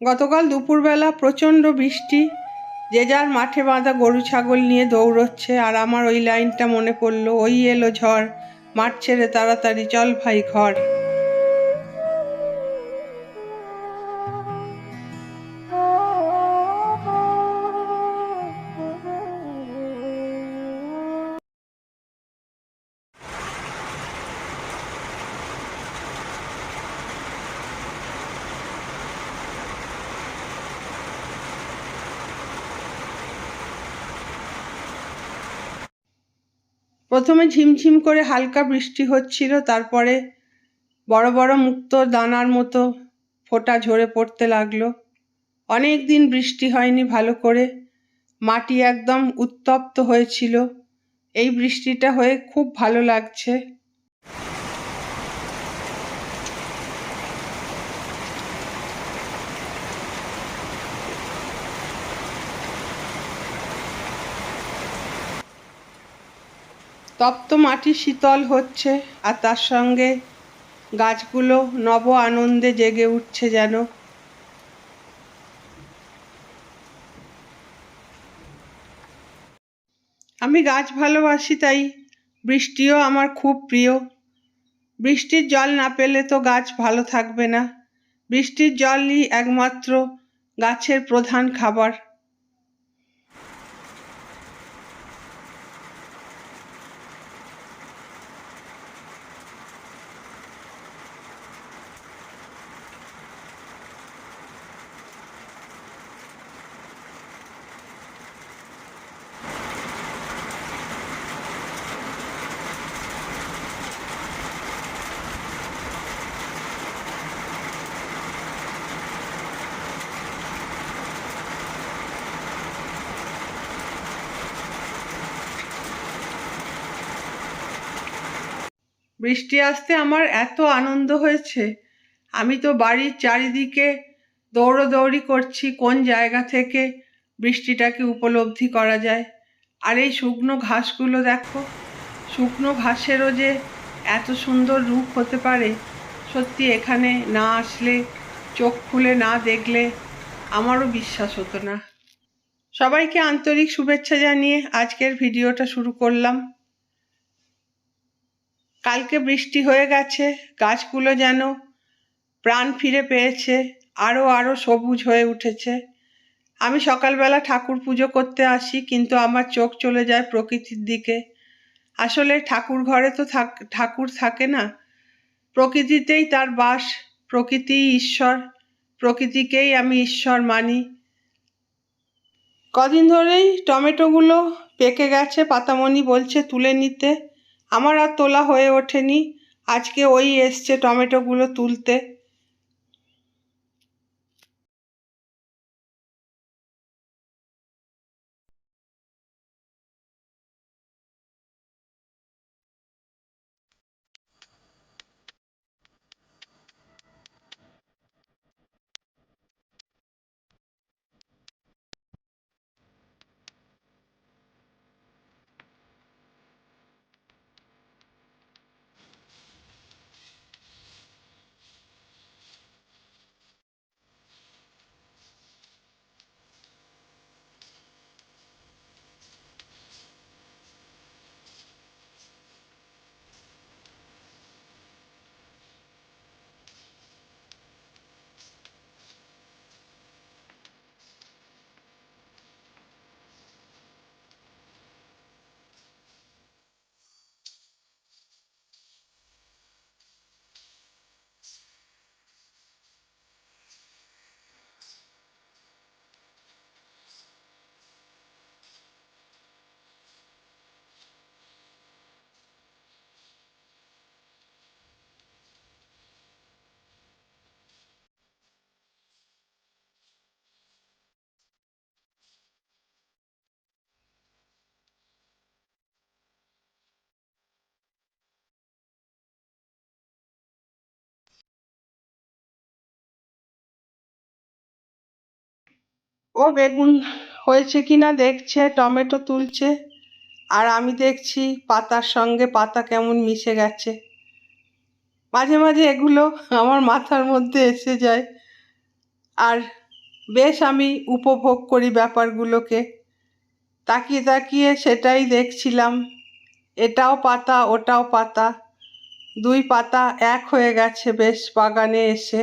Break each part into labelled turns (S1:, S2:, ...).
S1: গতকাল দুপুরবেলা প্রচণ্ড বৃষ্টি, যে যার মাঠে বাঁধা গরু ছাগল নিয়ে দৌড়চ্ছে, আর আমার ওই লাইনটা মনে পড়ল, ওই এলো ঝড়, মাঠ ছেড়ে তাড়াতাড়ি চল ভাই ঘর। প্রথমে ঝিমঝিম করে হালকা বৃষ্টি হচ্ছিল, তারপরে বড় বড় মুক্ত দানার মতো ফোঁটা ঝরে পড়তে লাগল। অনেক দিন বৃষ্টি হয়নি ভালো করে, মাটি একদম উত্তপ্ত হয়েছিল। এই বৃষ্টিটা হয়ে খুব ভালো লাগছে। তপ্ত মাটি শীতল হচ্ছে, আর তার সঙ্গে গাছগুলো নব আনন্দে জেগে উঠছে যেন। আমি গাছ ভালোবাসি তাই, বৃষ্টিও আমার খুব প্রিয়। বৃষ্টির জল না পেলে তো গাছ ভালো থাকবে না। বৃষ্টির জলই একমাত্র গাছের প্রধান খাবার। বৃষ্টি আসতে আমার এত আনন্দ হয়েছে। আমি তো বাড়ির চারিদিকে দৌড়োদৌড়ি করছি, কোন জায়গা থেকে বৃষ্টিটাকে উপলব্ধি করা যায়। আর এই শুকনো ঘাসগুলো দেখো, শুকনো ঘাসেরও যে এত সুন্দর রূপ হতে পারে, সত্যি এখানে না আসলে, চোখ খুলে না দেখলে আমারও বিশ্বাস হতো না। সবাইকে আন্তরিক শুভেচ্ছা জানিয়ে আজকের ভিডিওটা শুরু করলাম। কালকে বৃষ্টি হয়ে গেছে, গাছগুলো যেন প্রাণ ফিরে পেয়েছে আরও আরও সবুজ হয়ে উঠেছে। আমি সকালবেলা ঠাকুর পুজো করতে আসি, কিন্তু আমার চোখ চলে যায় প্রকৃতির দিকে। আসলে ঠাকুর ঘরে তো থাক, ঠাকুর থাকে না। প্রকৃতিতেই তার বাস প্রকৃতি ঈশ্বর, প্রকৃতিকেই আমি ঈশ্বর মানি। কদিন ধরেই টমেটোগুলো পেকে গেছে, পাতামণি বলছে তুলে নিতে। আমার আর তোলা হয়ে ওঠেনি। আজকে ওই এসছে টমেটোগুলো তুলতে। ও বেগুন হয়েছে কিনা দেখছে, টমেটো তুলছে, আর আমি দেখছি পাতার সঙ্গে পাতা কেমন মিশে গেছে। মাঝে মাঝে এগুলো আমার মাথার মধ্যে এসে যায়। আর বেশ আমি উপভোগ করি ব্যাপারগুলোকে। তাকিয়ে তাকিয়ে সেটাই দেখছিলাম। এটাও পাতা, ওটাও পাতা, দুই পাতা এক হয়ে গেছে বেশ বাগানে এসে।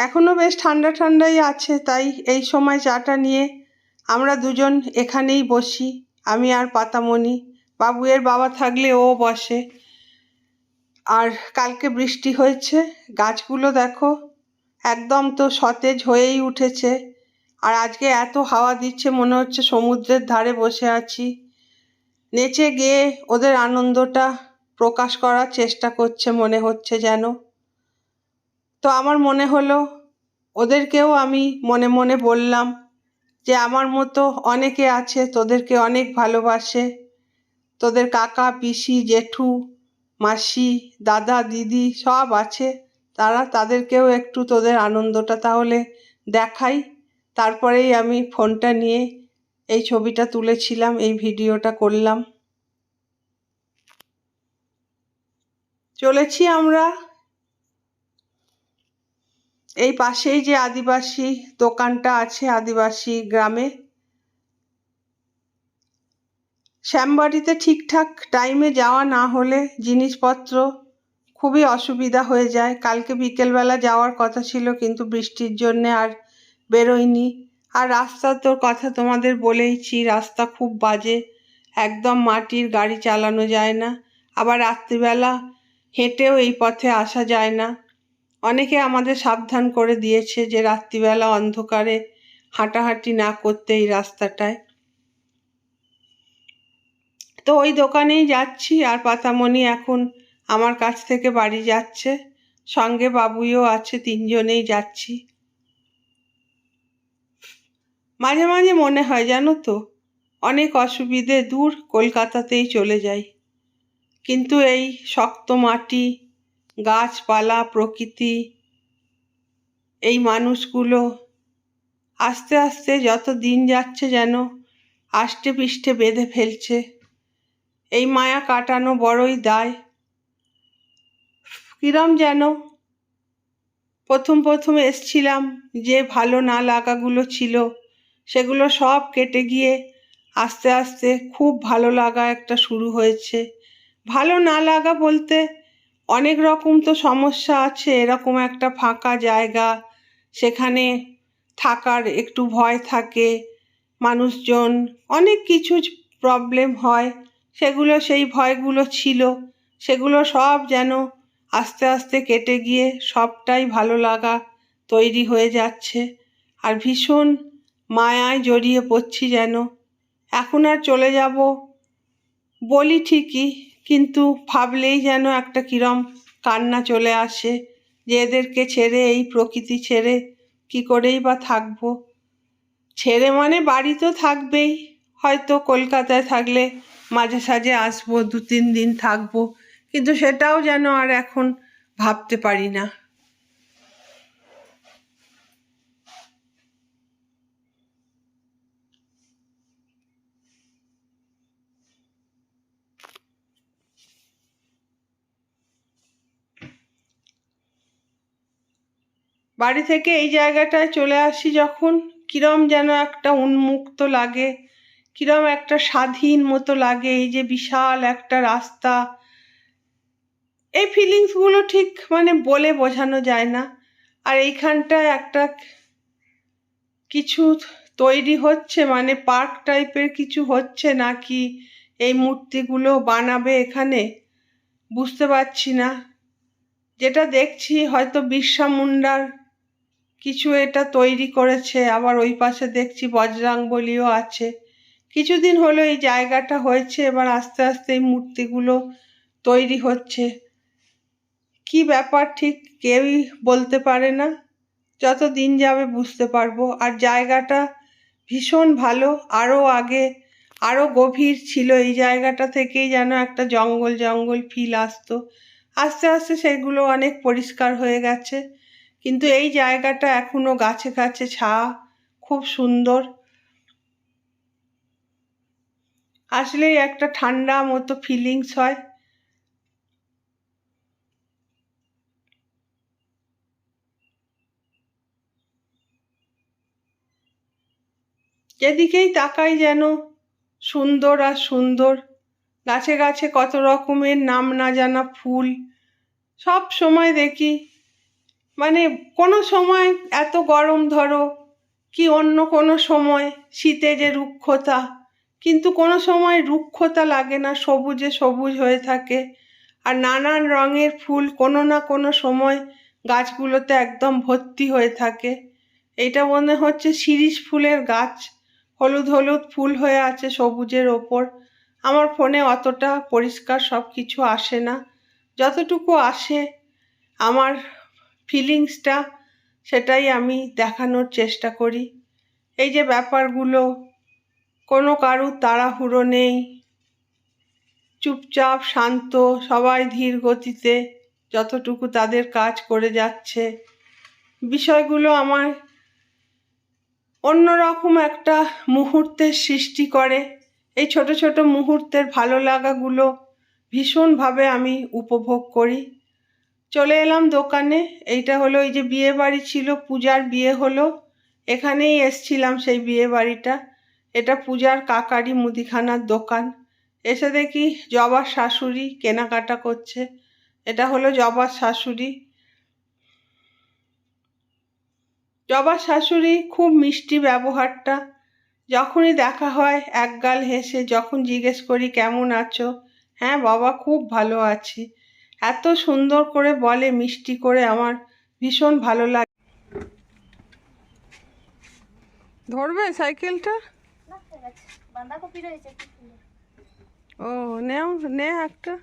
S1: এখনও বেশ ঠান্ডা ঠান্ডাই আছে, তাই এই সময় চাটা নিয়ে আমরা দুজন এখানেই বসি, আমি আর পাতামণি। বাবুয়ের বাবা থাকলে ও বসে। আর কালকে বৃষ্টি হয়েছে, গাছগুলো দেখো, একদম তো সতেজ হয়েই উঠেছে। আর আজকে এত হাওয়া দিচ্ছে, মনে হচ্ছে সমুদ্রের ধারে বসে আছি। নেচে গিয়ে ওদের আনন্দটা প্রকাশ করার চেষ্টা করছে, মনে হচ্ছে যেন। তো আমার মনে হলো, ওদেরকেও আমি মনে মনে বললাম যে আমার মতো অনেকে আছে তোদেরকে অনেক ভালোবাসে। তোদের কাকা, পিসি, জেঠু, মাসি, দাদা, দিদি সব আছে। তারা তাদেরকেও একটু তোদের আনন্দটা তাহলে দেখাই। তারপরেই আমি ফোনটা নিয়ে এই ছবিটা তুলেছিলাম, এই ভিডিওটা করলাম। চলেছি আমরা এই পাশেই যে আদিবাসী দোকানটা আছে, আদিবাসী গ্রামে, শ্যামবাড়িতে ঠিকঠাক টাইমে যাওয়া না হলে জিনিসপত্র খুবই অসুবিধা হয়ে যায়। কালকে বিকেলবেলা যাওয়ার কথা ছিল, কিন্তু বৃষ্টির জন্যে আর বেরোয়নি। আর রাস্তা তোর কথা তোমাদের বলেইছি, রাস্তা খুব বাজে, একদম মাটির গাড়ি চালানো যায় না। আবার রাত্রিবেলা হেঁটেও এই পথে আসা যায় না। অনেকে আমাদের সাবধান করে দিয়েছে যে রাত্রিবেলা অন্ধকারে হাঁটাহাঁটি না করতে এই রাস্তাটায়। তো ওই দোকানেই যাচ্ছি আর পাতামণি এখন আমার কাছ থেকে বাড়ি যাচ্ছে। সঙ্গে বাবুইও আছে, তিনজনেই যাচ্ছি। মাঝে মাঝে মনে হয় জানো তো, অনেক অসুবিধে দূর কলকাতাতেই চলে যাই। কিন্তু এই শক্ত মাটি গাছপালা, প্রকৃতি, এই মানুষগুলো আস্তে আস্তে যত দিন যাচ্ছে যেন আষ্টে পিষ্টে বেঁধে ফেলছে। এই মায়া কাটানো বড়ই দায়। কিরম যেন প্রথম প্রথম এসছিলাম যে ভালো না লাগাগুলো ছিল, সেগুলো সব কেটে গিয়ে আস্তে আস্তে খুব ভালো লাগা একটা শুরু হয়েছে। ভালো না লাগা বলতে অনেক রকম তো সমস্যা আছে, এরকম একটা ফাঁকা জায়গা, সেখানে থাকার একটু ভয় থাকে, মানুষজন, অনেক কিছু প্রবলেম হয়, সেগুলো সেই ভয়গুলো ছিল, সেগুলো সব যেন আস্তে আস্তে কেটে গিয়ে সবটাই ভালো লাগা তৈরি হয়ে যাচ্ছে, আর ভীষণ মায়ায় জড়িয়ে পড়ছি যেন। এখন আর চলে যাব, বলি ঠিকই কিন্তু ভাবলেই যেন একটা কিরম কান্না চলে আসে যে এদেরকে ছেড়ে, এই প্রকৃতি ছেড়ে কি করেই বা থাকব? ছেড়ে মানে বাড়ি তো থাকবেই, হয়তো কলকাতায় থাকলে মাঝে সাঝে আসব দু তিন দিন থাকব, কিন্তু সেটাও যেন আর এখন ভাবতে পারি না। বাড়ি থেকে এই জায়গাটায় চলে আসি যখন। কিরম যেন একটা উন্মুক্ত লাগে, কিরম একটা স্বাধীন মতো লাগে, এই যে বিশাল একটা রাস্তা। এই ফিলিংসগুলো ঠিক মানে বলে বোঝানো যায় না। আর এইখানটায় একটা কিছু তৈরি হচ্ছে মানে পার্ক টাইপের কিছু হচ্ছে নাকি এই মূর্তিগুলো বানাবে এখানে? বুঝতে পারছি না। যেটা দেখছি হয়তো বিরসা মুন্ডার কিছু এটা তৈরি করেছে, আবার ওই পাশে দেখছি বজরাং বলিও আছে। কিছুদিন হলো এই জায়গাটা হয়েছে, এবার আস্তে আস্তে এই মূর্তিগুলো তৈরি হচ্ছে। কি ব্যাপার ঠিক কেউই বলতে পারে না, যত দিন যাবে বুঝতে পারব। আর জায়গাটা ভীষণ ভালো আরও আগে আরও গভীর ছিল, এই জায়গাটা থেকেই যেন একটা জঙ্গল জঙ্গল ফিল আসতো। আস্তে আস্তে সেগুলো অনেক পরিষ্কার হয়ে গেছে। কিন্তু এই জায়গাটা এখনও গাছে গাছে ছা খুব সুন্দর। আসলেই একটা ঠান্ডা মতো ফিলিংস হয়। যেদিকেই তাকাই যেন সুন্দর আর সুন্দর। গাছে গাছে কত রকমের নাম না জানা ফুল। সব সময় দেখি মানে কোনো সময় এত গরম ধরো, কি অন্য কোনো সময় শীতে যে রুক্ষতা, কিন্তু কোনো সময় রুক্ষতা লাগে না, সবুজে সবুজ হয়ে থাকে। আর নানান রঙের ফুল কোনো না কোনো সময় গাছগুলোতে একদম ভর্তি হয়ে থাকে। এটা মনে হচ্ছে শিরিষ ফুলের গাছ, হলুদ হলুদ ফুল হয়ে আছে সবুজের ওপর। আমার ফোনে অতটা পরিষ্কার সব কিছু আসে না। যতটুকু আসে, আমার ফিলিংসটা সেটাই আমি দেখানোর চেষ্টা করি। এই যে ব্যাপারগুলো, কোনো কারুর তাড়াহুড়ো নেই, চুপচাপ, শান্ত, সবাই ধীর গতিতে যতটুকু তাদের কাজ করে যাচ্ছে। বিষয়গুলো আমার অন্যরকম একটা মুহূর্তের সৃষ্টি করে। এই ছোট ছোট মুহূর্তের ভালো লাগাগুলো ভীষণভাবে আমি উপভোগ করি। চলে এলাম দোকানে। এইটা হলো এই যে বিয়ে বাড়ি ছিল, পূজার বিয়ে হলো। এখানেই এসছিলাম সেই বিয়ে বাড়িটা। এটা পূজার কাকারি মুদিখানার দোকান। এসে দেখি জবার শাশুড়ি কেনাকাটা করছে। এটা হলো জবার শাশুড়ি। জবার শাশুড়ি খুব মিষ্টি ব্যবহারটা। যখনই দেখা হয় একগাল হেসে, যখন জিজ্ঞেস করি, কেমন আছো? হ্যাঁ বাবা, খুব ভালো আছি। এত সুন্দর করে বলে মিষ্টি করে আমার ভীষণ ভালো লাগে। ধরবে সাইকেলটা। ও নেও নে একটা।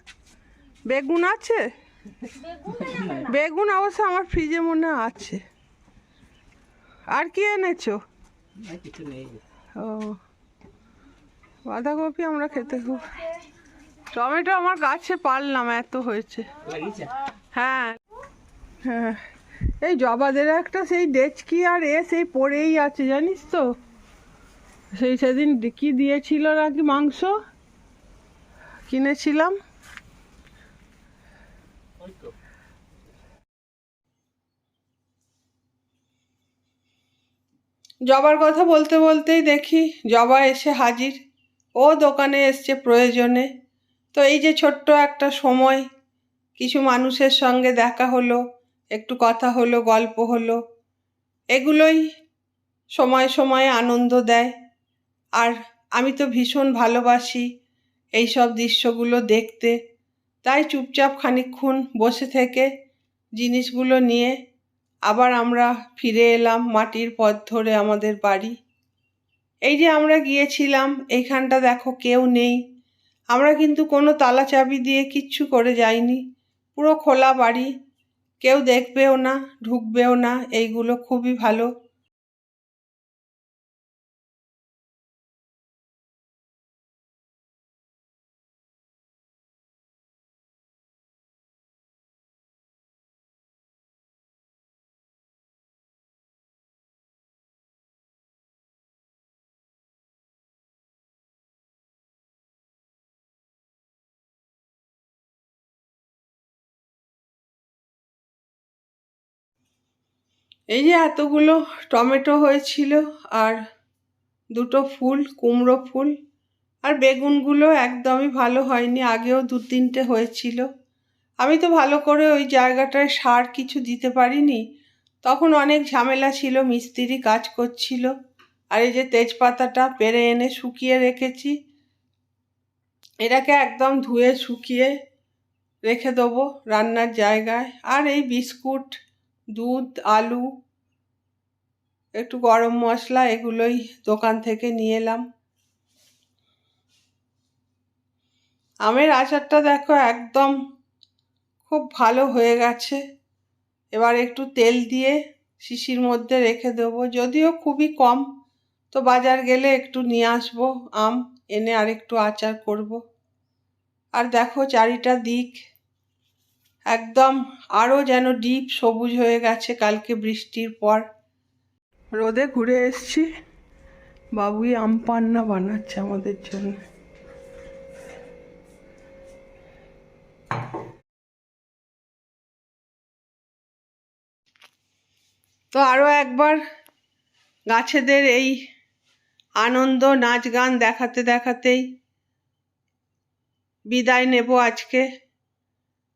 S1: বেগুন আছে।
S2: বেগুন
S1: অবশ্য আমার ফ্রিজে মনে আছে। আর কি এনেছো? ও বাঁধাকপি আমরা খেতে খুব টমেটো আমার গাছে পারলাম এত হয়েছে। হ্যাঁ। হ্যাঁ। এই জবাদের একটা সেই ডেচকি আর এ সেই পড়েই আছে জানিস তো? সেই সেদিন কি দিয়েছিল নাকি মাংস? কিনেছিলাম। জবার কথা বলতে বলতেই দেখি জবা এসে হাজির। ও দোকানে এসছে প্রয়োজনে। তো এই যে ছোট্ট একটা সময়, কিছু মানুষের সঙ্গে দেখা হলো, একটু কথা হলো, গল্প হলো, এগুলোই সময় সময় আনন্দ দেয়। আর আমি তো ভীষণ ভালোবাসি এই সব দৃশ্যগুলো দেখতে, তাই চুপচাপ খানিকক্ষণ বসে থেকে জিনিসগুলো নিয়ে আবার আমরা ফিরে এলাম মাটির পথ ধরে আমাদের বাড়ি। এই যে আমরা গিয়েছিলাম, এইখানটা দেখো কেউ নেই। আমরা কিন্তু কোনো তালা চাবি দিয়ে কিচ্ছু করে যাইনি। পুরো খোলা বাড়ি, কেউ দেখবেও না, ঢুকবেও না, এইগুলো খুবই ভালো। এই যে এতগুলো টমেটো হয়েছিল আর দুটো ফুল, কুমড়ো ফুল আর বেগুনগুলো একদমই ভালো হয়নি, আগেও দু তিনটে হয়েছিল। আমি তো ভালো করে ওই জায়গাটায় সার কিছু দিতে পারিনি। তখন অনেক ঝামেলা ছিল, মিস্ত্রি কাজ করছিল। আর এই যে তেজপাতাটা পেরে এনে শুকিয়ে রেখেছি, এটাকে একদম ধুয়ে শুকিয়ে রেখে দেবো রান্নার জায়গায়। আর এই বিস্কুট দুধ, আলু, একটু গরম মশলা এগুলোই দোকান থেকে নিয়ে এলাম। আমের আচারটা দেখো একদম খুব ভালো হয়ে গেছে। এবার একটু তেল দিয়ে শিশির মধ্যে রেখে দেবো। যদিও খুবই কম, তো বাজার গেলে একটু নিয়ে আসব আম, এনে আর একটু আচার করব। আর দেখো চারিটা দিক একদম আরও যেন ডিপ সবুজ হয়ে গেছে কালকে বৃষ্টির পর। রোদে ঘুরে এসছি। বাবুই আম পান্না বানাচ্ছে আমাদের জন্য। তো আরও একবার গাছেদের এই আনন্দ নাচ গান দেখাতে দেখাতেই বিদায় নেব আজকে।